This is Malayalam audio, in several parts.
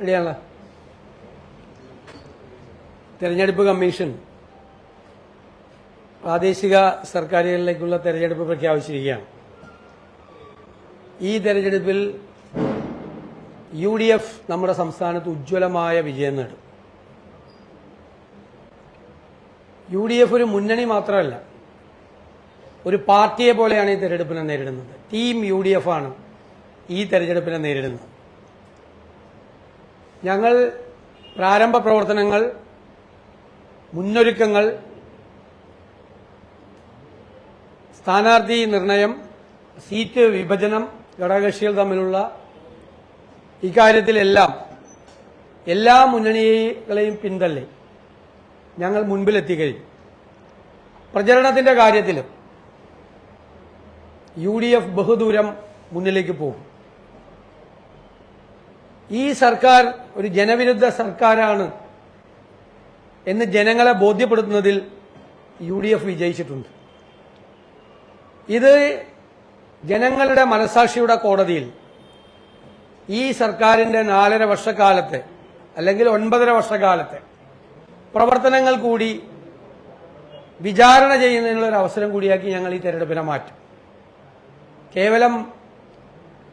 റെഡിയാണല്ലോ തെരഞ്ഞെടുപ്പ് കമ്മീഷൻ. പ്രാദേശിക സർക്കാരുകളിലേക്കുള്ള തെരഞ്ഞെടുപ്പ് പ്രഖ്യാപിച്ചിരിക്കുകയാണ് ഈ തെരഞ്ഞെടുപ്പിൽ യു ഡി എഫ് നമ്മുടെ സംസ്ഥാനത്ത് ഉജ്ജ്വലമായ വിജയം നേടും. യു ഡി എഫ് ഒരു മുന്നണി മാത്രമല്ല ഒരു പാർട്ടിയെ പോലെയാണ് ഈ തെരഞ്ഞെടുപ്പിനെ നേരിടുന്നത്. ടീം യു ഡി എഫ് ആണ് ഈ തെരഞ്ഞെടുപ്പിനെ നേരിടുന്നത്. ഞങ്ങൾ പ്രാരംഭ പ്രവർത്തനങ്ങൾ മുന്നൊരുക്കങ്ങൾ സ്ഥാനാർത്ഥി നിർണയം സീറ്റ് വിഭജനം ഘടകകക്ഷികൾ തമ്മിലുള്ള ഇക്കാര്യത്തിലെല്ലാം എല്ലാ മുന്നണികളെയും പിന്തള്ളി ഞങ്ങൾ മുൻപിലെത്തിക്കഴിഞ്ഞു. പ്രചരണത്തിന്റെ കാര്യത്തിലും യു ഡി എഫ് ബഹുദൂരം മുന്നിലേക്ക് പോകും. ഈ സർക്കാർ ഒരു ജനവിരുദ്ധ സർക്കാരാണ് എന്ന് ജനങ്ങളെ ബോധ്യപ്പെടുത്തുന്നതിൽ യു ഡി എഫ് വിജയിച്ചിട്ടുണ്ട്. ഇത് ജനങ്ങളുടെ മനസാക്ഷിയുടെ കോടതിയിൽ ഈ സർക്കാരിന്റെ നാലര വർഷക്കാലത്തെ അല്ലെങ്കിൽ ഒൻപതര വർഷക്കാലത്തെ പ്രവർത്തനങ്ങൾ കൂടി വിചാരണ ചെയ്യുന്നതിനുള്ള ഒരു അവസരം കൂടിയാക്കി ഞങ്ങൾ ഈ തെരഞ്ഞെടുപ്പിനെ മാറ്റും. കേവലം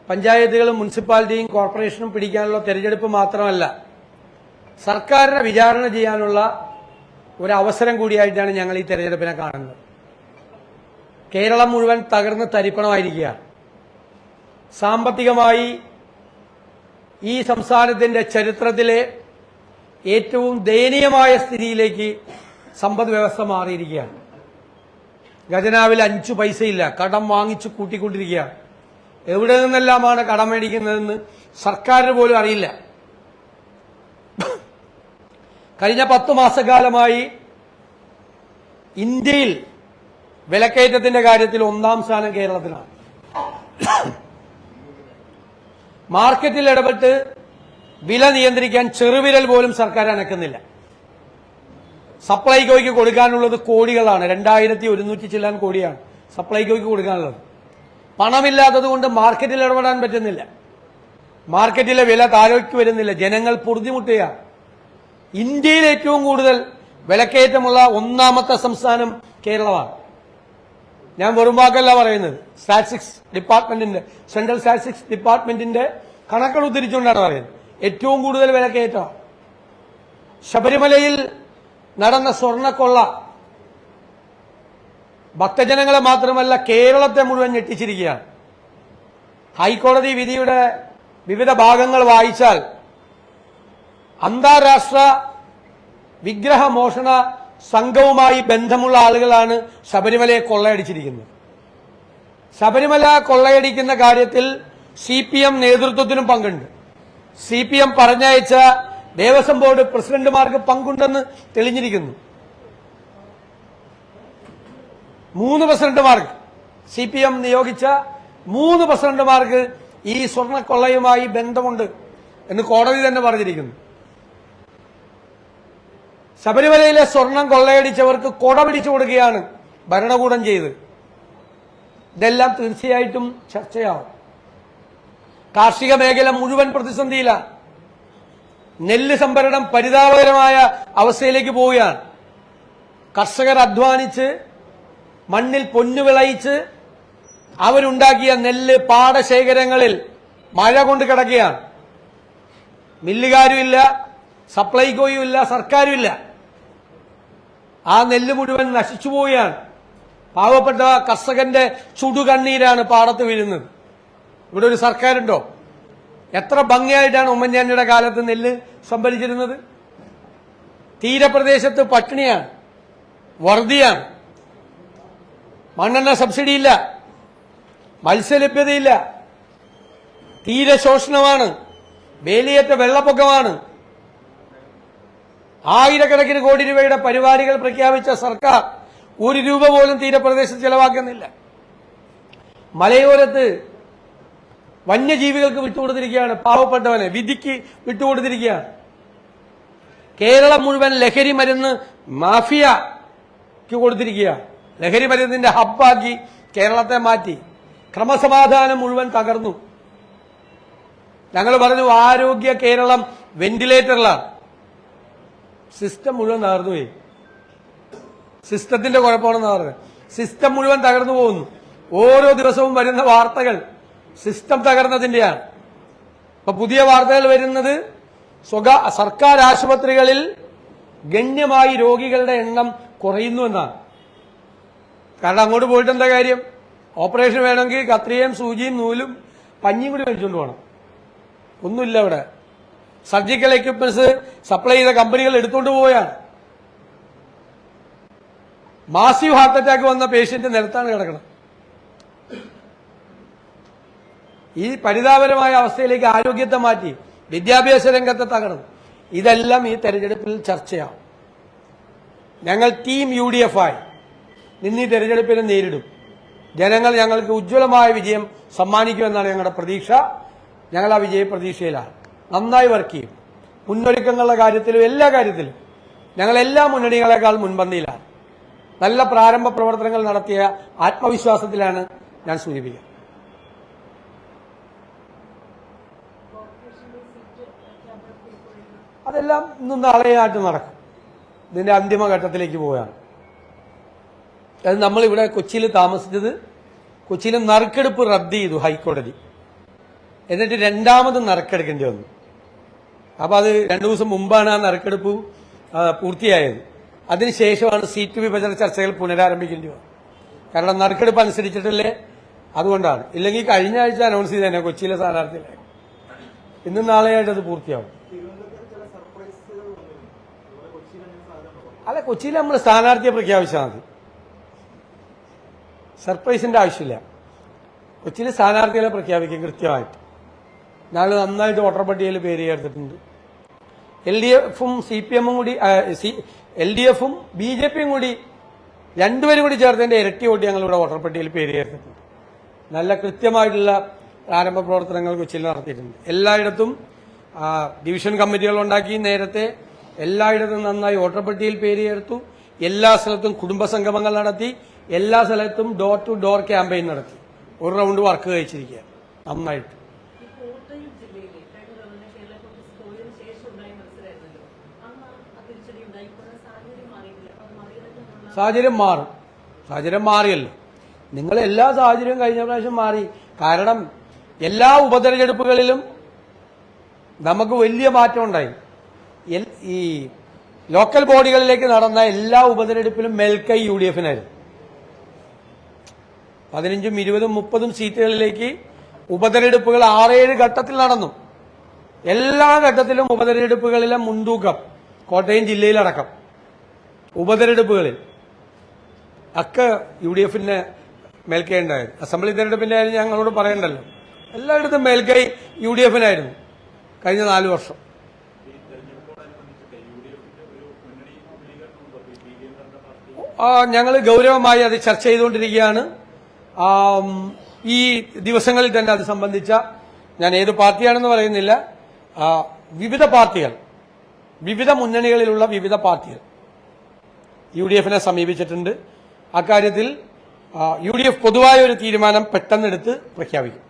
പഞ്ചായത്തുകളും മുനിസിപ്പാലിറ്റിയും കോർപ്പറേഷനും പിടിക്കാനുള്ള തെരഞ്ഞെടുപ്പ് മാത്രമല്ല സർക്കാരിനെ വിചാരണ ചെയ്യാനുള്ള ഒരു അവസരം കൂടിയായിട്ടാണ് ഞങ്ങൾ ഈ തെരഞ്ഞെടുപ്പിനെ കാണുന്നത്. കേരളം മുഴുവൻ തകർന്ന് തരിപ്പണമായിരിക്കുകയാണ്. സാമ്പത്തികമായി ഈ സംസ്ഥാനത്തിന്റെ ചരിത്രത്തിലെ ഏറ്റവും ദയനീയമായ സ്ഥിതിയിലേക്ക് സമ്പദ് വ്യവസ്ഥ മാറിയിരിക്കുകയാണ്. ഖജനാവിൽ അഞ്ചു പൈസയില്ല കടം വാങ്ങിച്ചു കൂട്ടിക്കൊണ്ടിരിക്കുകയാണ്. എവിടെ നിന്നെല്ലാമാണ് കടം മേടിക്കുന്നതെന്ന് സർക്കാരിന് പോലും അറിയില്ല. കഴിഞ്ഞ പത്തു മാസക്കാലമായി ഇന്ത്യയിൽ വിലക്കയറ്റത്തിന്റെ കാര്യത്തിൽ ഒന്നാം സ്ഥാനം കേരളത്തിലാണ്. മാർക്കറ്റിൽ ഇടപെട്ട് വില നിയന്ത്രിക്കാൻ ചെറുവിരൽ പോലും സർക്കാർ അനക്കുന്നില്ല. സപ്ലൈകോയ്ക്ക് കൊടുക്കാനുള്ളത് കോടികളാണ്. രണ്ടായിരത്തി ഒരുന്നൂറ്റി ചില്ലാൻ കോടിയാണ് സപ്ലൈകോയ്ക്ക് കൊടുക്കാനുള്ളത്. പണമില്ലാത്തത് കൊണ്ട് മാർക്കറ്റിൽ ഇടപെടാൻ പറ്റുന്നില്ല. മാർക്കറ്റിലെ വില താഴേക്ക് വരുന്നില്ല. ജനങ്ങൾ പൊറുതിമുട്ടുകയാണ്. ഇന്ത്യയിൽ ഏറ്റവും കൂടുതൽ വിലക്കയറ്റമുള്ള ഒന്നാമത്തെ സംസ്ഥാനം കേരളമാണ്. ഞാൻ വെറും വാക്കല്ല പറയുന്നത്. സ്റ്റാറ്റിസ്റ്റിക്സ് ഡിപ്പാർട്ട്മെന്റിന്റെ സെൻട്രൽ സ്റ്റാറ്റിസ്റ്റിക്സ് ഡിപ്പാർട്ട്മെന്റിന്റെ കണക്കുകൾ ഉദ്ധരിച്ചുകൊണ്ടാണ് പറയുന്നത്. ഏറ്റവും കൂടുതൽ വിലക്കയറ്റമാണ്. ശബരിമലയിൽ നടന്ന സ്വർണക്കൊള്ള ഭക്തജനങ്ങളെ മാത്രമല്ല കേരളത്തെ മുഴുവൻ ഞെട്ടിച്ചിരിക്കുകയാണ്. ഹൈക്കോടതി വിധിയുടെ വിവിധ ഭാഗങ്ങൾ വായിച്ചാൽ അന്താരാഷ്ട്ര വിഗ്രഹമോഷണ സംഘവുമായി ബന്ധമുള്ള ആളുകളാണ് ശബരിമലയെ കൊള്ളയടിച്ചിരിക്കുന്നത്. ശബരിമല കൊള്ളയടിക്കുന്ന കാര്യത്തിൽ സി പി എം നേതൃത്വത്തിനും പങ്കുണ്ട്. സി പി എം പറഞ്ഞയച്ച ദേവസ്വം ബോർഡ് പ്രസിഡന്റുമാർക്ക് പങ്കുണ്ടെന്ന് തെളിഞ്ഞിരിക്കുന്നു. മൂന്ന് പ്രസിഡന്റുമാർക്ക് സി പി എം നിയോഗിച്ച മൂന്ന് പ്രസിഡന്റുമാർക്ക് ഈ സ്വർണക്കൊള്ളയുമായി ബന്ധമുണ്ട് എന്ന് കോടതി തന്നെ പറഞ്ഞിരിക്കുന്നു. ശബരിമലയിലെ സ്വർണം കൊള്ളയടിച്ചവർക്ക് കൊട പിടിച്ചു കൊടുക്കുകയാണ് ഭരണകൂടം ചെയ്ത് ഇതെല്ലാം തീർച്ചയായിട്ടും ചർച്ചയാവും കാർഷിക മേഖല മുഴുവൻ പ്രതിസന്ധിയിലാണ് നെല്ല് സംഭരണം പരിതാപകരമായ അവസ്ഥയിലേക്ക് പോവുകയാണ്. കർഷകർ അധ്വാനിച്ച് മണ്ണിൽ പൊന്നു വിളയിച്ച് അവരുണ്ടാക്കിയ നെല്ല് പാടശേഖരങ്ങളിൽ മഴ കൊണ്ട് കിടക്കുകയാണ്. മില്ലുകാരുമില്ല സപ്ലൈകോയും ഇല്ല സർക്കാരും ഇല്ല ആ നെല്ല് മുഴുവൻ നശിച്ചു പോവുകയാണ്. പാവപ്പെട്ട കർഷകന്റെ ചുടുകണ്ണീരാണ് പാടത്ത് വീഴുന്നത്. ഇവിടെ ഒരു സർക്കാരുണ്ടോ? എത്ര ഭംഗിയായിട്ടാണ് ഉമ്മൻചാണ്ടിയുടെ കാലത്ത് നെല്ല് സംഭരിച്ചിരുന്നത്? തീരപ്രദേശത്ത് പട്ടിണിയാണ് വറുതിയാണ് മണ്ണെണ്ണ സബ്സിഡി ഇല്ല. മത്സ്യലഭ്യതയില്ല. തീരശോഷണമാണ് വേലിയേറ്റ വെള്ളപ്പൊക്കമാണ്. ആയിരക്കണക്കിന് കോടി രൂപയുടെ പരിപാടികൾ പ്രഖ്യാപിച്ച സർക്കാർ ഒരു രൂപ പോലും തീരപ്രദേശത്ത് ചെലവാക്കുന്നില്ല. മലയോരത്ത് വന്യജീവികൾക്ക് വിട്ടുകൊടുത്തിരിക്കുകയാണ്. പാവപ്പെട്ടവനെ വിധിക്ക് വിട്ടുകൊടുത്തിരിക്കുകയാണ്. കേരളം മുഴുവൻ ലഹരി മരുന്ന് മാഫിയക്ക് കൊടുത്തിരിക്കുക ലഹരി മരുന്നിന്റെ ഹബ്ബാക്കി കേരളത്തെ മാറ്റി. ക്രമസമാധാനം മുഴുവൻ തകർന്നു. ഞങ്ങൾ പറഞ്ഞു ആരോഗ്യ കേരളം വെന്റിലേറ്ററിലാണ് സിസ്റ്റം മുഴുവൻ തകർന്നു പോയി. സിസ്റ്റത്തിന്റെ കുഴപ്പമാണെന്ന് പറഞ്ഞത്. സിസ്റ്റം മുഴുവൻ തകർന്നു പോകുന്നു. ഓരോ ദിവസവും വരുന്ന വാർത്തകൾ സിസ്റ്റം തകർന്നതിന്റെയാണ്. ഇപ്പൊ പുതിയ വാർത്തകൾ വരുന്നത് സ്വകാ സർക്കാർ ആശുപത്രികളിൽ ഗണ്യമായി രോഗികളുടെ എണ്ണം കുറയുന്നു എന്നാണ്. കാരണം അങ്ങോട്ട് പോയിട്ട് എന്താ കാര്യം? ഓപ്പറേഷൻ വേണമെങ്കിൽ കത്രിയയും സൂചിയും നൂലും പഞ്ഞിയും കൂടി മേടിച്ചുകൊണ്ട് പോകണം ഒന്നുമില്ല അവിടെ സർജിക്കൽ എക്യുപ്മെന്റ്സ് സപ്ലൈ ചെയ്ത കമ്പനികൾ എടുത്തുകൊണ്ട് പോവുകയാണ്. മാസീവ് ഹാർട്ട് അറ്റാക്ക് വന്ന പേഷ്യന്റ് നിലത്താണ് കിടക്കുന്നത്. ഈ പരിതാപകരമായ അവസ്ഥയിലേക്ക് ആരോഗ്യത്തെ മാറ്റി വിദ്യാഭ്യാസ രംഗത്തെ തകർന്നു. ഇതെല്ലാം ഈ തെരഞ്ഞെടുപ്പിൽ ചർച്ചയാവും. ഞങ്ങൾ ടീം യു ഡി എഫ് ആയി നിന്ന് ഈ തെരഞ്ഞെടുപ്പിനെ നേരിടും. ജനങ്ങൾ ഞങ്ങൾക്ക് ഉജ്ജ്വലമായ വിജയം സമ്മാനിക്കുമെന്നാണ് ഞങ്ങളുടെ പ്രതീക്ഷ. ഞങ്ങൾ ആ വിജയ പ്രതീക്ഷയിലാണ്. നന്നായി വർക്ക് ചെയ്യും. മുന്നൊരുക്കങ്ങളുടെ കാര്യത്തിലും എല്ലാ കാര്യത്തിലും ഞങ്ങൾ എല്ലാ മുന്നണികളെക്കാൾ മുൻപന്തിയിലാണ്. നല്ല പ്രാരംഭ പ്രവർത്തനങ്ങൾ നടത്തിയ ആത്മവിശ്വാസത്തിലാണ് ഞാൻ സൂചിപ്പിക്കുക അതെല്ലാം ഇന്നും നാളെയായിട്ട് നടക്കും. ഇതിന്റെ അന്തിമഘട്ടത്തിലേക്ക് പോവുകയാണ്. അത് നമ്മളിവിടെ കൊച്ചിയിൽ താമസിച്ചത് കൊച്ചിയിൽ നറുക്കെടുപ്പ് റദ്ദ് ചെയ്തു ഹൈക്കോടതി. എന്നിട്ട് രണ്ടാമത് നറുക്കെടുക്കേണ്ടി വന്നു. അപ്പോൾ അത് രണ്ടു ദിവസം മുമ്പാണ് ആ നറുക്കെടുപ്പ് പൂർത്തിയായത്. അതിനുശേഷമാണ് സീറ്റ് വിഭജന ചർച്ചകൾ പുനരാരംഭിക്കേണ്ടി വന്നത്. കാരണം നറുക്കെടുപ്പ് അനുസരിച്ചിട്ടല്ലേ അതുകൊണ്ടാണ്. ഇല്ലെങ്കിൽ കഴിഞ്ഞ ആഴ്ച അനൗൺസ് ചെയ്തേനെ കൊച്ചിയിലെ സ്ഥാനാർത്ഥികളെ. ഇന്നും നാളെയായിട്ട് അത് പൂർത്തിയാവും. അല്ല കൊച്ചിയിൽ നമ്മൾ സ്ഥാനാർത്ഥിയെ പ്രഖ്യാപിച്ചാൽ മതി. സർപ്രൈസിന്റെ ആവശ്യമില്ല. കൊച്ചിയിൽ സ്ഥാനാർത്ഥികളെ പ്രഖ്യാപിക്കും കൃത്യമായിട്ട്. ഞങ്ങൾ നന്നായിട്ട് വോട്ടർ പട്ടികയിൽ പേര് ചേർത്തിട്ടുണ്ട്. എൽ ഡി എഫും സി പി എമ്മും കൂടി എൽ ഡി എഫും ബി ജെ പിയും കൂടി രണ്ടുപേരും കൂടി ചേർത്തതിന്റെ ഇരട്ടി വോട്ട് ഞങ്ങൾ ഇവിടെ വോട്ടർ പട്ടികയിൽ പേര് ചേർത്തിട്ടുണ്ട്. നല്ല കൃത്യമായിട്ടുള്ള ആരംഭ പ്രവർത്തനങ്ങൾ കൊച്ചിയിൽ നടത്തിയിട്ടുണ്ട്. എല്ലായിടത്തും ഡിവിഷൻ കമ്മിറ്റികൾ ഉണ്ടാക്കി നേരത്തെ എല്ലായിടത്തും നന്നായി വോട്ടർ പട്ടികയിൽ പേര് ചേർത്തു. എല്ലാ സ്ഥലത്തും കുടുംബ സംഗമങ്ങൾ നടത്തി. എല്ലാ സ്ഥലത്തും ഡോർ ടു ഡോർ ക്യാമ്പയിൻ നടത്തി. ഒരു റൗണ്ട് വർക്ക് കഴിച്ചിരിക്കുക. നന്നായിട്ട്. സാഹചര്യം മാറും. സാഹചര്യം മാറിയല്ലോ. നിങ്ങൾ എല്ലാ സാഹചര്യവും കഴിഞ്ഞ പ്രാവശ്യം മാറി. കാരണം എല്ലാ ഉപതെരഞ്ഞെടുപ്പുകളിലും നമുക്ക് വലിയ മാറ്റം ഉണ്ടായി. ഈ ലോക്കൽ ബോഡികളിലേക്ക് നടന്ന എല്ലാ ഉപതെരഞ്ഞെടുപ്പിലും മേൽക്കൈ യു ഡി എഫിനായിരുന്നു. പതിനഞ്ചും ഇരുപതും മുപ്പതും സീറ്റുകളിലേക്ക് ഉപതെരഞ്ഞെടുപ്പുകൾ ആറേഴ് ഘട്ടത്തിൽ നടന്നു. എല്ലാ ഘട്ടത്തിലും ഉപതെരഞ്ഞെടുപ്പുകളിലെ മുൻതൂക്കം കോട്ടയം ജില്ലയിലടക്കം. ഉപതെരഞ്ഞെടുപ്പുകളിൽ ഒക്കെ യു ഡി എഫിന് മേൽക്കൈണ്ടായത് അസംബ്ലി തെരഞ്ഞെടുപ്പിന്റെ കാര്യം ഞങ്ങളോട് പറയണ്ടല്ലോ. എല്ലായിടത്തും മേൽക്കൈ യു ഡി എഫിനായിരുന്നു കഴിഞ്ഞ നാല് വർഷം. ഞങ്ങൾ ഗൗരവമായി അത് ചർച്ച ചെയ്തുകൊണ്ടിരിക്കുകയാണ്. ഈ ദിവസങ്ങളിൽ തന്നെ അത് സംബന്ധിച്ച ഞാൻ ഏത് പാർട്ടിയാണെന്ന് പറയുന്നില്ല. വിവിധ പാർട്ടികൾ വിവിധ മുന്നണികളിലുള്ള വിവിധ പാർട്ടികൾ യു ഡി എഫിനെ സമീപിച്ചിട്ടുണ്ട്. അക്കാര്യത്തിൽ യു ഡി എഫ് പൊതുവായ ഒരു തീരുമാനം പെട്ടെന്നെടുത്ത് പ്രഖ്യാപിക്കും.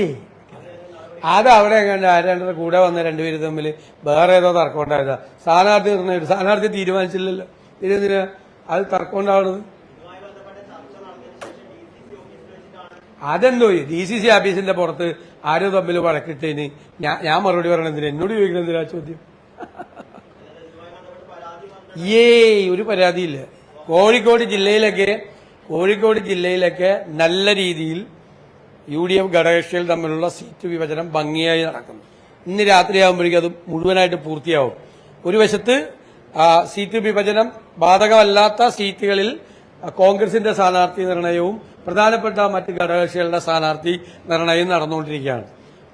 ഏ അത് അവിടെ എങ്ങനെ ആരാണ്ട് കൂടെ വന്ന രണ്ടുപേര് തമ്മിൽ വേറെ ഏതോ തർക്കം ഉണ്ടായതാ. സ്ഥാനാർത്ഥി നിർണയം സ്ഥാനാർത്ഥി തീരുമാനിച്ചില്ലല്ലോ. തിരുവനന്തപുരം അത് തർക്കം ഉണ്ടാവുന്നത് അതെന്തോ ഡി സി സി ഓഫീസിന്റെ പുറത്ത് ആരോ തമ്മിൽ വഴക്കിട്ടേന്. ഞാൻ ഞാൻ മറുപടി പറയണെന്തിന് എന്നോട് ചോദിക്കണം എന്തിനാ ചോദ്യം? ഏയ് ഒരു പരാതിയില്ല. കോഴിക്കോട് ജില്ലയിലൊക്കെ കോഴിക്കോട് ജില്ലയിലൊക്കെ നല്ല രീതിയിൽ യു ഡി എഫ് ഘടകകക്ഷികൾ തമ്മിലുള്ള സീറ്റ് വിഭജനം ഭംഗിയായി നടക്കുന്നു. ഇന്ന് രാത്രിയാകുമ്പോഴേക്കും അത് മുഴുവനായിട്ട് പൂർത്തിയാവും. ഒരു വശത്ത് സീറ്റ് വിഭജനം ബാധകമല്ലാത്ത സീറ്റുകളിൽ കോൺഗ്രസിന്റെ സ്ഥാനാർത്ഥി നിർണയവും പ്രധാനപ്പെട്ട മറ്റ് ഘടകകക്ഷികളുടെ സ്ഥാനാർത്ഥി നിർണയവും നടന്നുകൊണ്ടിരിക്കുകയാണ്.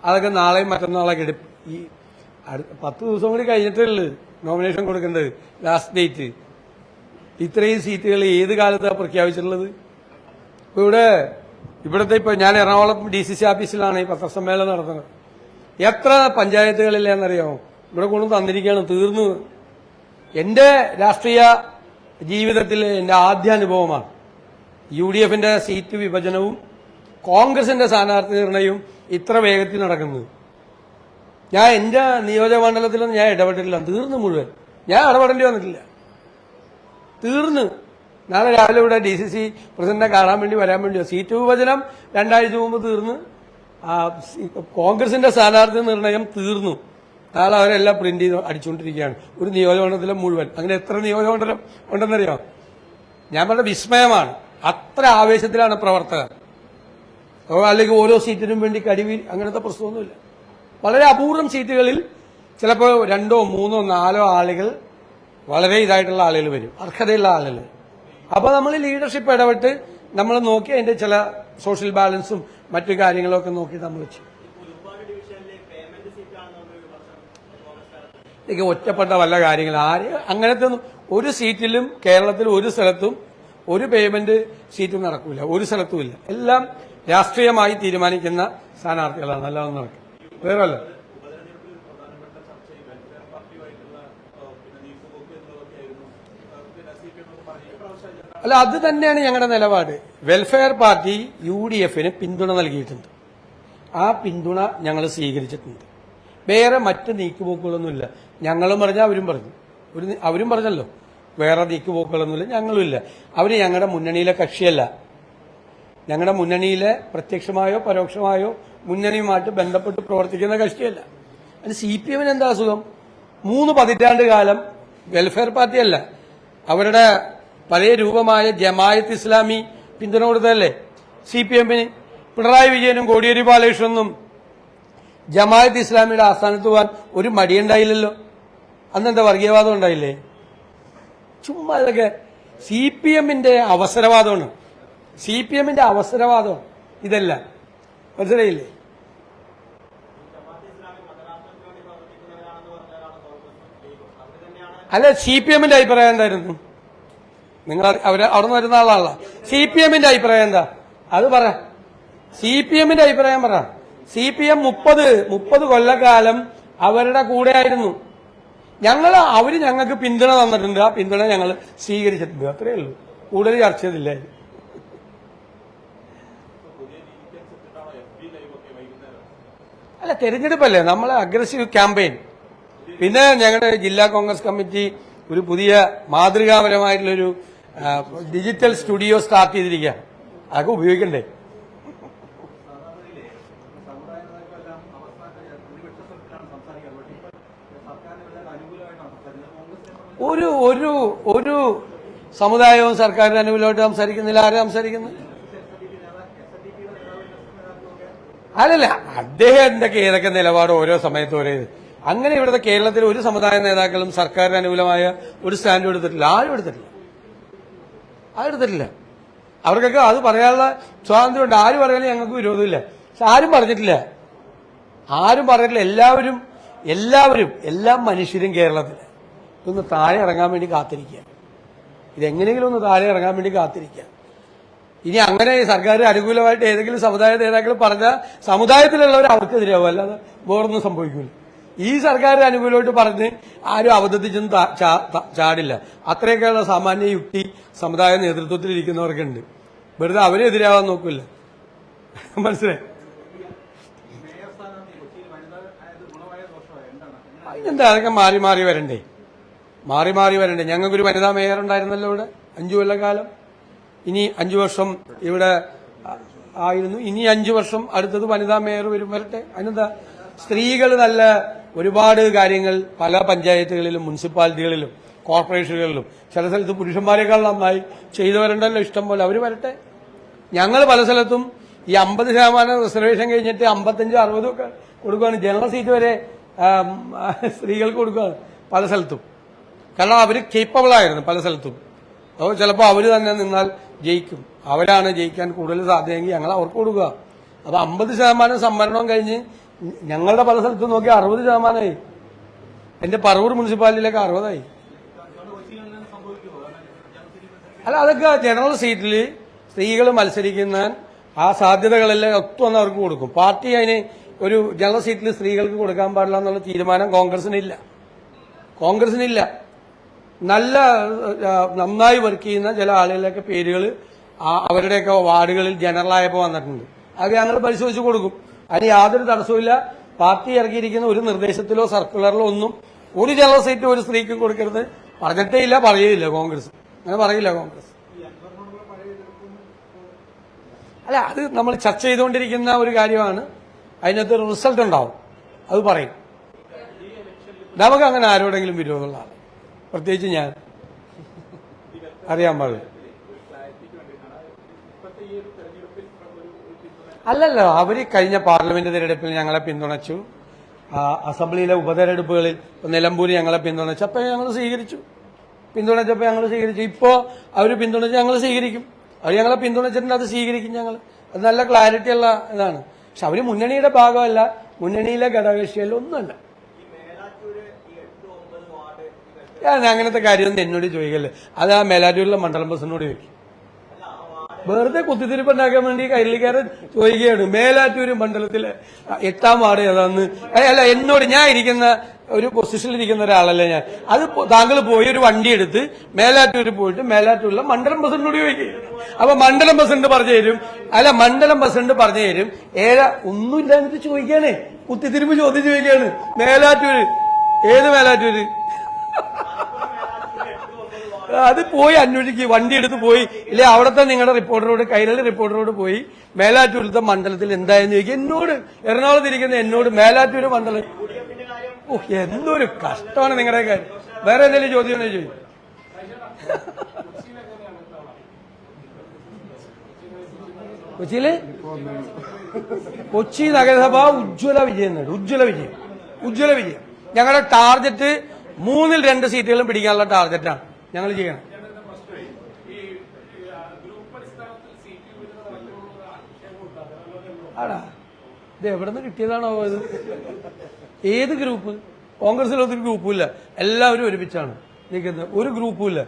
അതൊക്കെ നാളെയും മറ്റന്നാളൊക്കെ എടുപ്പ് ഈ പത്ത് ദിവസം കൂടി കഴിഞ്ഞിട്ടുള്ളൂ നോമിനേഷൻ കൊടുക്കേണ്ടത്? ലാസ്റ്റ് ഡേറ്റ് ഇത്രയും സീറ്റുകൾ ഏത് കാലത്താണ് പ്രഖ്യാപിച്ചിട്ടുള്ളത്? ഇവിടെ ഇവിടുത്തെ ഇപ്പൊ ഞാൻ എറണാകുളം ഡി സി സി ഓഫീസിലാണ് ഈ പത്രസമ്മേളനം നടത്തുന്നത്. എത്ര പഞ്ചായത്തുകളില്ലെന്നറിയാമോ ഇവിടെ കൊണ്ടു തന്നിരിക്കുകയാണ് തീർന്നു. എന്റെ രാഷ്ട്രീയ ജീവിതത്തിൽ എന്റെ ആദ്യ അനുഭവമാണ് യു ഡി എഫിന്റെ സീറ്റ് വിഭജനവും കോൺഗ്രസിന്റെ സ്ഥാനാർത്ഥി നിർണയവും ഇത്ര വേഗത്തിൽ നടക്കുന്നത്. ഞാൻ എന്റെ നിയോജകമണ്ഡലത്തിലൊന്നും ഞാൻ ഇടപെട്ടിട്ടില്ല. തീർന്നു മുഴുവൻ. ഞാൻ ഇടപെടേണ്ടി വന്നിട്ടില്ല. തീർന്നു. നാളെ രാവിലെ ഇവിടെ ഡി സി സി പ്രസിഡന്റിനെ കാണാൻ വേണ്ടി വരാൻ വേണ്ടിയോ? സീറ്റ് വിഭജനം രണ്ടാഴ്ച മുമ്പ് തീർന്ന്. കോൺഗ്രസിന്റെ സ്ഥാനാർത്ഥി നിർണയം തീർന്നു. നാളെ അവരെല്ലാം പ്രിന്റ് ചെയ്ത് അടിച്ചുകൊണ്ടിരിക്കുകയാണ്. ഒരു നിയോജകമണ്ഡലം മുഴുവൻ. അങ്ങനെ എത്ര നിയോജകമണ്ഡലം ഉണ്ടെന്നറിയോ? ഞാൻ പറഞ്ഞ വിസ്മയമാണ്. അത്ര ആവേശത്തിലാണ് പ്രവർത്തകർ. അല്ലെങ്കിൽ ഓരോ സീറ്റിനും വേണ്ടി കടിവി അങ്ങനത്തെ പ്രശ്നമൊന്നുമില്ല. വളരെ അപൂർവം സീറ്റുകളിൽ ചിലപ്പോൾ രണ്ടോ മൂന്നോ നാലോ ആളുകൾ വളരെ ഇതായിട്ടുള്ള ആളുകൾ വരും. അർഹതയുള്ള ആളുകൾ. അപ്പോൾ നമ്മൾ ലീഡർഷിപ്പ് ഇടപെട്ട് നമ്മൾ നോക്കി അതിന്റെ ചില സോഷ്യൽ ബാലൻസും മറ്റു കാര്യങ്ങളും ഒക്കെ നോക്കി നമ്മൾ ചെയ്യും എനിക്ക് ഒറ്റപ്പെട്ട വല്ല കാര്യങ്ങൾ ആര് അങ്ങനത്തെ ഒരു സീറ്റിലും കേരളത്തിൽ ഒരു സ്ഥലത്തും ഒരു പേയ്മെന്റ് സീറ്റും നടക്കൂല. ഒരു സ്ഥലത്തും ഇല്ല. എല്ലാം രാഷ്ട്രീയമായി തീരുമാനിക്കുന്ന സ്ഥാനാർത്ഥികളാണ്. അല്ലാതെ നടക്കും വേറെ അല്ല അത് തന്നെയാണ് ഞങ്ങളുടെ നിലപാട്. വെൽഫെയർ പാർട്ടി യു ഡി എഫിന് പിന്തുണ നൽകിയിട്ടുണ്ട്. ആ പിന്തുണ ഞങ്ങൾ സ്വീകരിച്ചിട്ടുണ്ട്. വേറെ മറ്റ് നീക്കുപോക്കുകളൊന്നുമില്ല. ഞങ്ങളും പറഞ്ഞ അവരും പറഞ്ഞു. ഒരു അവരും പറഞ്ഞല്ലോ. വേറെ നീക്കുപോക്കുകളൊന്നുമില്ല ഞങ്ങളുമില്ല. അവർ ഞങ്ങളുടെ മുന്നണിയിലെ കക്ഷിയല്ല. ഞങ്ങളുടെ മുന്നണിയിലെ പ്രത്യക്ഷമായോ പരോക്ഷമായോ മുന്നണിയുമായിട്ട് ബന്ധപ്പെട്ട് പ്രവർത്തിക്കുന്ന കക്ഷിയല്ല. അതിന് സി പി എമ്മിന് എന്താ അസുഖം? മൂന്ന് പതിറ്റാണ്ട് കാലം വെൽഫെയർ പാർട്ടിയല്ല അവരുടെ പഴയ രൂപമായ ജമായത്ത് ഇസ്ലാമി പിന്തുണ കൊടുത്തതല്ലേ സി പി എമ്മിന് പിണറായി വിജയനും കോടിയേരി ബാലകൃഷ്ണനും ജമായത്ത് ഇസ്ലാമിയുടെ ആസ്ഥാനത്ത് പോകാൻ ഒരു മടിയുണ്ടായില്ലല്ലോ അന്നെന്താ വർഗീയവാദം ഉണ്ടായില്ലേ? ചുമ്മാ ഇതൊക്കെ സി പി എമ്മിന്റെ അവസരവാദമാണ്. സി പി എമ്മിന്റെ അവസരവാദം ഇതല്ല. മനസ്സിലായില്ലേ? അല്ല സി പി എമ്മിന്റെ അഭിപ്രായം എന്തായിരുന്നു? നിങ്ങൾ അവർ അവിടെ നിന്ന് വരുന്ന ആളാണല്ലോ. സി പി എമ്മിന്റെ അഭിപ്രായം എന്താ? അത് പറ. സി പി എമ്മിന്റെ അഭിപ്രായം പറ. സി പി എം മുപ്പത് മുപ്പത് കൊല്ലക്കാലം അവരുടെ കൂടെ ആയിരുന്നു. ഞങ്ങൾ അവർ ഞങ്ങൾക്ക് പിന്തുണ തന്നിട്ടുണ്ട്. ആ പിന്തുണ ഞങ്ങൾ സ്വീകരിച്ചിട്ടുണ്ട്. അത്രയേ ഉള്ളൂ. കൂടുതൽ ചർച്ച ചെയ്തില്ല. അല്ല തെരഞ്ഞെടുപ്പല്ലേ? നമ്മളെ അഗ്രസീവ് ക്യാമ്പയിൻ പിന്നെ ഞങ്ങളുടെ ജില്ലാ കോൺഗ്രസ് കമ്മിറ്റി ഒരു പുതിയ മാതൃകാപരമായിട്ടുള്ളൊരു ഡിജിറ്റൽ സ്റ്റുഡിയോ സ്റ്റാർട്ട് ചെയ്തിരിക്കുക അതൊക്കെ ഉപയോഗിക്കണ്ടേ? ഒരു ഒരു ഒരു സമുദായവും സർക്കാരിന് അനുകൂലമായിട്ട് സംസാരിക്കുന്നില്ല. ആരും സംസാരിക്കുന്നു? അല്ലല്ല അദ്ദേഹത്തിന്റെ ഏതൊക്കെ നിലപാട് ഓരോ സമയത്ത് ഓരോ അങ്ങനെ ഇവിടുത്തെ കേരളത്തിലെ ഒരു സമുദായ നേതാക്കളും സർക്കാരിന് അനുകൂലമായ ഒരു സ്റ്റാൻഡ് എടുത്തിട്ടില്ല. ആരും എടുത്തിട്ടില്ല. ആരും എടുത്തിട്ടില്ല അവർക്കൊക്കെ അത് പറയാനുള്ള സ്വാതന്ത്ര്യമുണ്ട്. ആര് പറയാനും ഞങ്ങൾക്ക് വിരോധമില്ല. പക്ഷെ ആരും പറഞ്ഞിട്ടില്ല. ആരും പറഞ്ഞിട്ടില്ല. എല്ലാവരും എല്ലാവരും എല്ലാ മനുഷ്യരും കേരളത്തിൽ ഒന്ന് താഴെ ഇറങ്ങാൻ വേണ്ടി കാത്തിരിക്കുക. ഇതെങ്ങനെയെങ്കിലും ഒന്ന് താഴെ ഇറങ്ങാൻ വേണ്ടി കാത്തിരിക്കുക. ഇനി അങ്ങനെ സർക്കാർ അനുകൂലമായിട്ട് ഏതെങ്കിലും സമുദായ നേതാക്കൾ പറഞ്ഞാൽ സമുദായത്തിലുള്ളവർ അവർക്കെതിരാവും അല്ലാതെ വേറൊന്നും സംഭവിക്കില്ല ഈ സർക്കാർ അനുകൂലമായിട്ട് പറഞ്ഞ് ആരും അബദ്ധത്തിച്ചൊന്നും ചാടില്ല. അത്രയൊക്കെയുള്ള സാമാന്യ യുക്തി സമുദായ നേതൃത്വത്തിൽ ഇരിക്കുന്നവർക്കുണ്ട്. വെറുതെ അവരെതിരാവാൻ നോക്കില്ല മനസ്സിലായി? എന്താ അതൊക്കെ മാറി മാറി വരണ്ടേ? മാറി മാറി വരണ്ടേ? ഞങ്ങൾക്കൊരു വനിതാ മേയർ ഉണ്ടായിരുന്നല്ലോ ഇവിടെ അഞ്ചു കൊല്ലക്കാലം. ഇനി അഞ്ചു വർഷം ഇവിടെ ആയിരുന്നു. ഇനി അഞ്ചു വർഷം അടുത്തത് വനിതാ മേയർ വരും വരട്ടെ? അതിനെന്താ? സ്ത്രീകൾ നല്ല ഒരുപാട് കാര്യങ്ങൾ പല പഞ്ചായത്തുകളിലും മുനിസിപ്പാലിറ്റികളിലും കോർപ്പറേഷനുകളിലും. ചില സ്ഥലത്ത് പുരുഷന്മാരെക്കാൾ നന്നായി ചെയ്തു വരണ്ടല്ലോ ഇഷ്ടം പോലെ. അവർ വരട്ടെ. ഞങ്ങൾ പല സ്ഥലത്തും ഈ അമ്പത് ശതമാനം റിസർവേഷൻ കഴിഞ്ഞിട്ട് അമ്പത്തഞ്ചും അറുപതും ഒക്കെ കൊടുക്കുകയാണ് ജനറൽ സീറ്റ് വരെ സ്ത്രീകൾക്ക് കൊടുക്കുകയാണ് പല സ്ഥലത്തും. കാരണം അവർ കേപ്പബിൾ ആയിരുന്നു പല സ്ഥലത്തും. അപ്പോൾ ചിലപ്പോൾ അവർ തന്നെ നിന്നാൽ ജയിക്കും. അവരാണ് ജയിക്കാൻ കൂടുതൽ സാധ്യതയെങ്കിൽ ഞങ്ങൾ അവർക്ക് കൊടുക്കുക. അപ്പോൾ അമ്പത് ശതമാനം സംവരണം കഴിഞ്ഞ് ഞങ്ങളുടെ പല സ്ഥലത്തും നോക്കി അറുപത് ശതമാനമായി. എന്റെ പറവൂർ മുനിസിപ്പാലിറ്റിയിലേക്ക് അറുപതായി. അല്ല അതൊക്കെ ജനറൽ സീറ്റിൽ സ്ത്രീകൾ മത്സരിക്കുന്ന ആ സാധ്യതകളെല്ലാം ഒത്തുവന്ന് അവർക്ക് കൊടുക്കും. പാർട്ടി അതിന് ഒരു ജനറൽ സീറ്റിൽ സ്ത്രീകൾക്ക് കൊടുക്കാൻ പാടില്ല എന്നുള്ള തീരുമാനം കോൺഗ്രസിനില്ല. കോൺഗ്രസിനില്ല. നല്ല നന്നായി വർക്ക് ചെയ്യുന്ന ചില ആളുകളിലൊക്കെ പേരുകൾ അവരുടെയൊക്കെ വാർഡുകളിൽ ജനറലായപ്പോൾ വന്നിട്ടുണ്ട്. അത് ഞങ്ങൾ പരിശോധിച്ച് കൊടുക്കും. അതിന് യാതൊരു തടസ്സവുമില്ല. പാർട്ടി ഇറങ്ങിയിരിക്കുന്ന ഒരു നിർദ്ദേശത്തിലോ സർക്കുലറിലോ ഒന്നും ഒരു ജനറൽ സീറ്റ് ഒരു സ്ത്രീക്കും കൊടുക്കരുത്. പറഞ്ഞിട്ടേ ഇല്ല പറയുകയില്ല കോൺഗ്രസ്. അങ്ങനെ പറയില്ല കോൺഗ്രസ്. അല്ല അത് നമ്മൾ ചർച്ച ചെയ്തുകൊണ്ടിരിക്കുന്ന ഒരു കാര്യമാണ്. അതിനകത്ത് ഒരു റിസൾട്ട് ഉണ്ടാവും. അത് പറയും. നമുക്ക് അങ്ങനെ ആരോടെങ്കിലും വിരോധമുള്ള പ്രത്യേകിച്ച് ഞാൻ. അറിയാൻ പാടില്ല. അല്ലല്ലോ അവർ കഴിഞ്ഞ പാർലമെന്റ് തെരഞ്ഞെടുപ്പിൽ ഞങ്ങളെ പിന്തുണച്ചു. അസംബ്ലിയിലെ ഉപതെരഞ്ഞെടുപ്പുകളിൽ നിലമ്പൂര് ഞങ്ങളെ പിന്തുണച്ചു. അപ്പൊ ഞങ്ങൾ സ്വീകരിച്ചു. പിന്തുണച്ചപ്പോ ഞങ്ങൾ സ്വീകരിച്ചു. ഇപ്പോ അവർ പിന്തുണച്ച് ഞങ്ങൾ സ്വീകരിക്കും. അവർ ഞങ്ങളെ പിന്തുണച്ചിട്ടുണ്ട് അത് സ്വീകരിക്കും ഞങ്ങൾ അത് നല്ല ക്ലാരിറ്റി ഉള്ള ഇതാണ്. പക്ഷെ അവർ മുന്നണിയുടെ ഭാഗമല്ല. മുന്നണിയിലെ ഘടകകക്ഷിയല്ല ഒന്നുമല്ല. ഞാൻ അങ്ങനത്തെ കാര്യമൊന്നും എന്നോട് ചോദിക്കല്ലേ. അത് ആ മേലാറ്റൂരിലെ മണ്ഡലം ബസ്സിനോട് ചോദിക്കും. വെറുതെ കുത്തിത്തിരിപ്പുണ്ടാക്കാൻ വേണ്ടി കൈരളിക്കാരൻ ചോദിക്കുകയാണ്. മേലാറ്റൂര് മണ്ഡലത്തിലെ എട്ടാം വാർഡ് ഏതാന്ന്? അല്ല എന്നോട് ഞാൻ ഇരിക്കുന്ന ഒരു പൊസിഷനിൽ ഇരിക്കുന്ന ഒരാളല്ലേ ഞാൻ. അത് താങ്കൾ പോയി ഒരു വണ്ടി എടുത്ത് മേലാറ്റൂര് പോയിട്ട് മേലാറ്റൂരിലെ മണ്ഡലം പ്രസിഡന്റിനോട് ചോദിക്കും. അപ്പൊ മണ്ഡലം പ്രസിഡന്റ് പറഞ്ഞു തരും. അല്ല മണ്ഡലം പ്രസിഡന്റ് പറഞ്ഞു തരും. ഏതാ ഒന്നുമില്ല എന്നിട്ട് ചോദിക്കാനേ കുത്തിത്തിരിപ്പ് ചോദ്യം ചോദിക്കാണ്. മേലാറ്റൂര് ഏത് മേലാറ്റൂര്? അത് പോയി അന്വേഷിക്കുക വണ്ടി എടുത്ത് പോയി. ഇല്ലേ അവിടുത്തെ നിങ്ങളുടെ റിപ്പോർട്ടറോട് കൈരളി റിപ്പോർട്ടറോട് പോയി. മേലാറ്റൂരിലത്തെ മണ്ഡലത്തിൽ എന്തായെന്ന് ചോദിക്കും. എന്നോട് എറണാകുളത്ത് ഇരിക്കുന്ന എന്നോട് മേലാറ്റൂര് മണ്ഡലം. ഓ എന്തൊരു കഷ്ടമാണ് നിങ്ങളുടെ കാര്യം. വേറെ എന്തെങ്കിലും ചോദ്യം ചോദിക്കും. കൊച്ചിയിൽ? കൊച്ചി നഗരസഭ ഉജ്ജ്വല വിജയം നേടും. ഉജ്ജ്വല വിജയം. ഉജ്ജ്വല വിജയം. ഞങ്ങളുടെ ടാർഗറ്റ് മൂന്നിൽ രണ്ട് സീറ്റുകളും പിടിക്കാനുള്ള ടാർഗറ്റാണ് ഞങ്ങൾ ചെയ്യണം. ആടാ ഇത് എവിടെ നിന്ന് കിട്ടിയതാണോ അത് ഏത് ഗ്രൂപ്പ്? കോൺഗ്രസിലൊന്നും ഗ്രൂപ്പും ഇല്ല എല്ലാവരും ഒരുമിച്ചാണ് നിൽക്കുന്നത്. ഒരു ഗ്രൂപ്പും ഇല്ല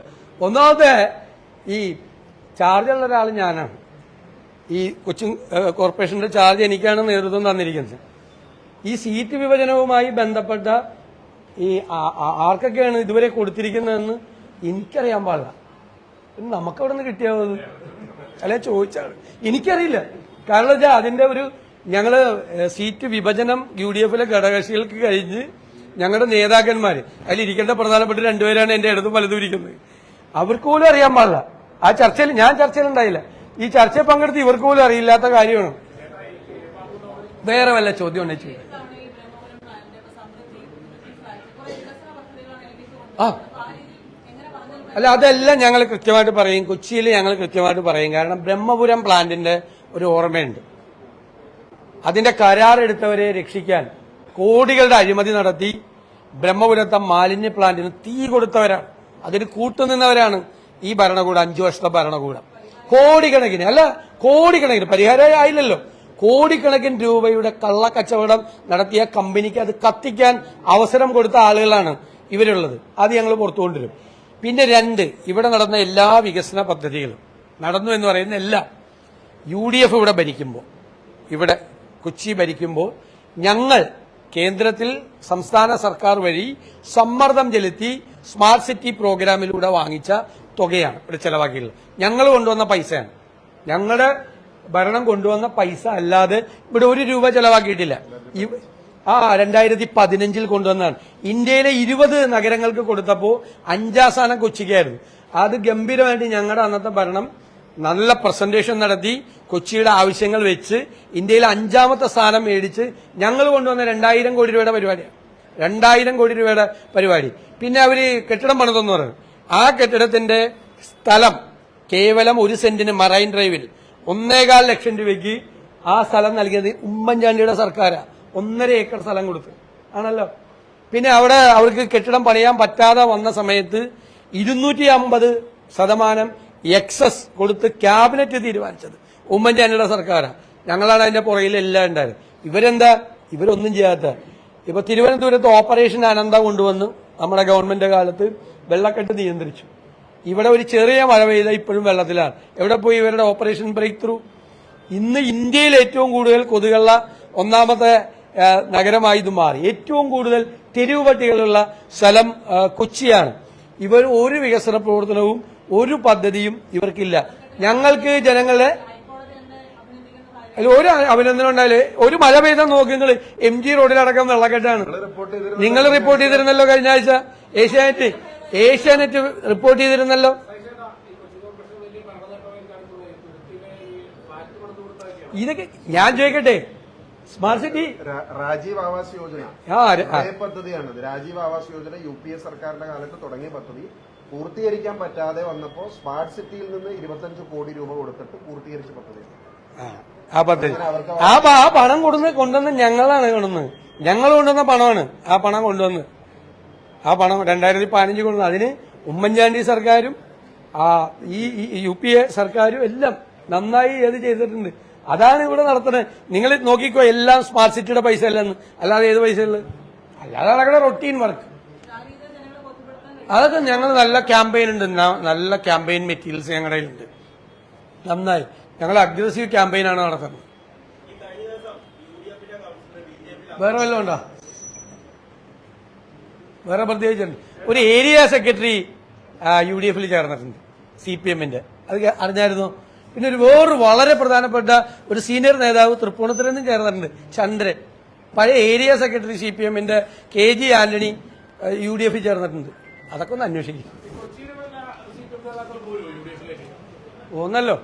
ഒന്നാമത്തെ ഈ ചാർജുള്ള ഒരാൾ ഞാനാണ്. ഈ കൊച്ചിൻ കോർപ്പറേഷന്റെ ചാർജ് എനിക്കാണ് നേതൃത്വം തന്നിരിക്കുന്നത്. ഈ സീറ്റ് വിഭജനവുമായി ബന്ധപ്പെട്ട ഈ ആർക്കൊക്കെയാണ് ഇതുവരെ കൊടുത്തിരിക്കുന്നതെന്ന് എനിക്കറിയാൻ പാടില്ല. നമുക്കവിടെ നിന്ന് കിട്ടിയാവത് അല്ലെ ചോദിച്ചാണ്. എനിക്കറിയില്ല. കാരണം വെച്ചാൽ അതിന്റെ ഒരു ഞങ്ങൾ സീറ്റ് വിഭജനം യു ഡി എഫിലെ ഘടകകക്ഷികൾക്ക് കഴിഞ്ഞ് ഞങ്ങളുടെ നേതാക്കന്മാര് അതിലിരിക്കേണ്ട പ്രധാനപ്പെട്ട രണ്ടുപേരാണ് എന്റെ ഇടതും വലതും ഇരിക്കുന്നത്. അവർക്ക് പോലും അറിയാൻ പാടില്ല. ആ ചർച്ചയിൽ ഞാൻ ചർച്ചയിൽ ഉണ്ടായില്ല ഈ ചർച്ചയിൽ പങ്കെടുത്ത് ഇവർക്ക് പോലും അറിയില്ലാത്ത കാര്യമാണ്. വേറെ വല്ല ചോദ്യം ഉണ്ടെങ്കിൽ ആ അപ്പൊ ആ രീതിയിൽ എങ്ങനെ പറഞ്ഞാലും അല്ല അതെല്ലാം ഞങ്ങൾ കൃത്യമായിട്ട് പറയും. കൊച്ചിയിൽ ഞങ്ങൾ കൃത്യമായിട്ട് പറയും. കാരണം ബ്രഹ്മപുരം പ്ലാന്റിന്റെ ഒരു ഓർമ്മയുണ്ട്. അതിന്റെ കരാറെടുത്തവരെ രക്ഷിക്കാൻ കോടികളുടെ അഴിമതി നടത്തി ബ്രഹ്മപുരത്തെ മാലിന്യ പ്ലാന്റിന് തീ കൊടുത്തവരാണ്. അതിന് കൂട്ടുനിന്നവരാണ് ഈ ഭരണകൂടം അഞ്ചു വർഷത്തെ ഭരണകൂടം. കോടിക്കണക്കിന് അല്ല കോടിക്കണക്കിന് പരിഹാരം ആയില്ലല്ലോ. കോടിക്കണക്കിന് രൂപയുടെ കള്ളക്കച്ചവടം നടത്തിയ കമ്പനിക്ക് അത് കത്തിക്കാൻ അവസരം കൊടുത്ത ആളുകളാണ് ഇവരുള്ളത്. അത് ഞങ്ങൾ പുറത്തു പിന്നെ രണ്ട് ഇവിടെ നടന്ന എല്ലാ വികസന പദ്ധതികളും നടന്നു എന്ന് പറയുന്ന എല്ലാം യു ഡി എഫ് ഇവിടെ ഭരിക്കുമ്പോൾ ഇവിടെ കൊച്ചി ഭരിക്കുമ്പോൾ ഞങ്ങൾ കേന്ദ്രത്തിൽ സംസ്ഥാന സർക്കാർ വഴി സമ്മർദ്ദം ചെലുത്തി സ്മാർട്ട് സിറ്റി പ്രോഗ്രാമിലൂടെ വാങ്ങിച്ച തുകയാണ് ഇവിടെ ചെലവാക്കിയിട്ടുള്ളത്. ഞങ്ങൾ കൊണ്ടുവന്ന പൈസയാണ്. ഞങ്ങളുടെ ഭരണം കൊണ്ടുവന്ന പൈസ അല്ലാതെ ഇവിടെ ഒരു രൂപ ചെലവാക്കിയിട്ടില്ല. ആ രണ്ടായിരത്തി പതിനഞ്ചിൽ കൊണ്ടുവന്നതാണ്. ഇന്ത്യയിലെ ഇരുപത് നഗരങ്ങൾക്ക് കൊടുത്തപ്പോൾ അഞ്ചാം സ്ഥാനം കൊച്ചിക്കായിരുന്നു. അത് ഗംഭീരമായിട്ട് ഞങ്ങളുടെ അന്നത്തെ ഭരണം നല്ല പ്രസന്റേഷൻ നടത്തി കൊച്ചിയുടെ ആവശ്യങ്ങൾ വെച്ച് ഇന്ത്യയിലെ അഞ്ചാമത്തെ സ്ഥാനം മേടിച്ച് ഞങ്ങൾ കൊണ്ടുവന്ന രണ്ടായിരം കോടി രൂപയുടെ പരിപാടിയാണ് രണ്ടായിരം കോടി രൂപയുടെ പരിപാടി. പിന്നെ അവർ കെട്ടിടം പണിതെന്ന് പറഞ്ഞു. ആ കെട്ടിടത്തിന്റെ സ്ഥലം കേവലം ഒരു സെന്റിന് മറൈൻ ഡ്രൈവിൽ ഒന്നേകാൽ ലക്ഷം രൂപയ്ക്ക് ആ സ്ഥലം നൽകിയത് ഉമ്മൻചാണ്ടിയുടെ സർക്കാരാണ് ഒന്നര ഏക്കർ സ്ഥലം കൊടുത്ത്. ആണല്ലോ? പിന്നെ അവിടെ അവർക്ക് കെട്ടിടം പണിയാൻ പറ്റാതെ വന്ന സമയത്ത് ഇരുന്നൂറ്റി അമ്പത് ശതമാനം എക്സസ് കൊടുത്ത് ക്യാബിനറ്റ് തീരുമാനിച്ചത്. ഉമ്മൻചാണ്ടിയുടെ സർക്കാരാണ് ഞങ്ങളാണ് അതിന്റെ പുറകിൽ എല്ലാം ഉണ്ടായത്. ഇവരെന്താ? ഇവരൊന്നും ചെയ്യാത്ത. ഇപ്പൊ തിരുവനന്തപുരത്ത് ഓപ്പറേഷൻ അനന്ത കൊണ്ടുവന്നു. നമ്മുടെ ഗവൺമെന്റ് കാലത്ത് വെള്ളക്കെട്ട് നിയന്ത്രിച്ചു. ഇവിടെ ഒരു ചെറിയ മഴ പെയ്ത ഇപ്പോഴും വെള്ളത്തിലാണ്. എവിടെ പോയി ഇവരുടെ ഓപ്പറേഷൻ ബ്രേക്ക് ത്രൂ ഇന്ന് ഇന്ത്യയിൽ ഏറ്റവും കൂടുതൽ കൊതുകുള്ള ഒന്നാമത്തെ നഗരമായി ഇത് മാറി. ഏറ്റവും കൂടുതൽ തെരുവ് പട്ടികളുള്ള സ്ഥലം കൊച്ചിയാണ്. ഇവർ ഒരു വികസന പ്രവർത്തനവും ഒരു പദ്ധതിയും ഇവർക്കില്ല. ഞങ്ങൾക്ക് ജനങ്ങളെ അല്ല ഒരു അഭിനന്ദനം ഉണ്ടായാലേ ഒരു മഴ പെയ്താൽ നോക്കി നിങ്ങൾ എം ജി റോഡിലടക്കം വെള്ളക്കെട്ടാണ്. നിങ്ങൾ റിപ്പോർട്ട് ചെയ്തിരുന്നല്ലോ കഴിഞ്ഞ ആഴ്ച ഏഷ്യാനെറ്റ്. ഏഷ്യാനെറ്റ് റിപ്പോർട്ട് ചെയ്തിരുന്നല്ലോ. ഇതൊക്കെ ഞാൻ ചോദിക്കട്ടെ സ്മാർട്ട് സിറ്റി രാജീവ് ആവാസ് യോജന. പദ്ധതിയാണ് Rajiv Awas Yojana U P A സർക്കാരിന്റെ കാലത്ത് തുടങ്ങിയ പദ്ധതി. പൂർത്തീകരിക്കാൻ പറ്റാതെ വന്നപ്പോ സ്മാർട്ട് സിറ്റിയിൽ നിന്ന് ഇരുപത്തഞ്ച് കോടി രൂപ കൊടുത്തിട്ട് പൂർത്തീകരിച്ച പദ്ധതി ആ, ആ പദ്ധതി. ആ ആ പണം കൊടുന്ന് കൊണ്ടുവന്ന് ഞങ്ങളാണ് കൊണ്ടുവന്ന്. ഞങ്ങൾ കൊണ്ടുവന്ന പണമാണ് ആ പണം കൊണ്ടുവന്ന്. ആ പണം രണ്ടായിരത്തി പതിനഞ്ച് കൊണ്ടുവന്ന്. അതിന് ഉമ്മൻചാണ്ടി സർക്കാരും ആ ഈ ഈ യു പി എ സർക്കാരും എല്ലാം നന്നായി ഏത് ചെയ്തിട്ടുണ്ട്. അതാണ് ഇവിടെ നടത്തുന്നത്. നിങ്ങൾ നോക്കിക്കോ എല്ലാം സ്മാർട്ട് സിറ്റിയുടെ പൈസ അല്ലെന്ന് അല്ലാതെ ഏത് പൈസ ഉള്ളത് അല്ലാതെ നടക്കുന്ന റൊട്ടീൻ വർക്ക് അതൊക്കെ ഞങ്ങൾ നല്ല ക്യാമ്പയിൻ ഉണ്ട്. നല്ല ക്യാമ്പയിൻ മെറ്റീരിയൽസ് ഞങ്ങളുടെ കയ്യിലുണ്ട്. നന്നായി. ഞങ്ങൾ അഗ്രസീവ് ക്യാമ്പയിനാണ് നടത്തുന്നത്. വേറെ വല്ലതും ഉണ്ടോ? വേറെ പ്രത്യേകിച്ചുണ്ട്. ഒരു ഏരിയ സെക്രട്ടറി യു ഡി എഫിൽ ചേർന്നിട്ടുണ്ട് സി പി എമ്മിന്റെ അത് അറിഞ്ഞായിരുന്നോ? പിന്നെ ഒരു വേറൊരു വളരെ പ്രധാനപ്പെട്ട ഒരു സീനിയർ നേതാവ് തൃപ്പൂണിത്തുറയിൽ നിന്നും ചേർന്നിട്ടുണ്ട് ചന്ദ്രൻ. പഴയ ഏരിയ സെക്രട്ടറി സി പി എമ്മിന്റെ K G Antony U D എഫിൽ ചേർന്നിട്ടുണ്ട്. അതൊക്കെ ഒന്ന് അന്വേഷിക്കും. ഒന്നല്ലോ.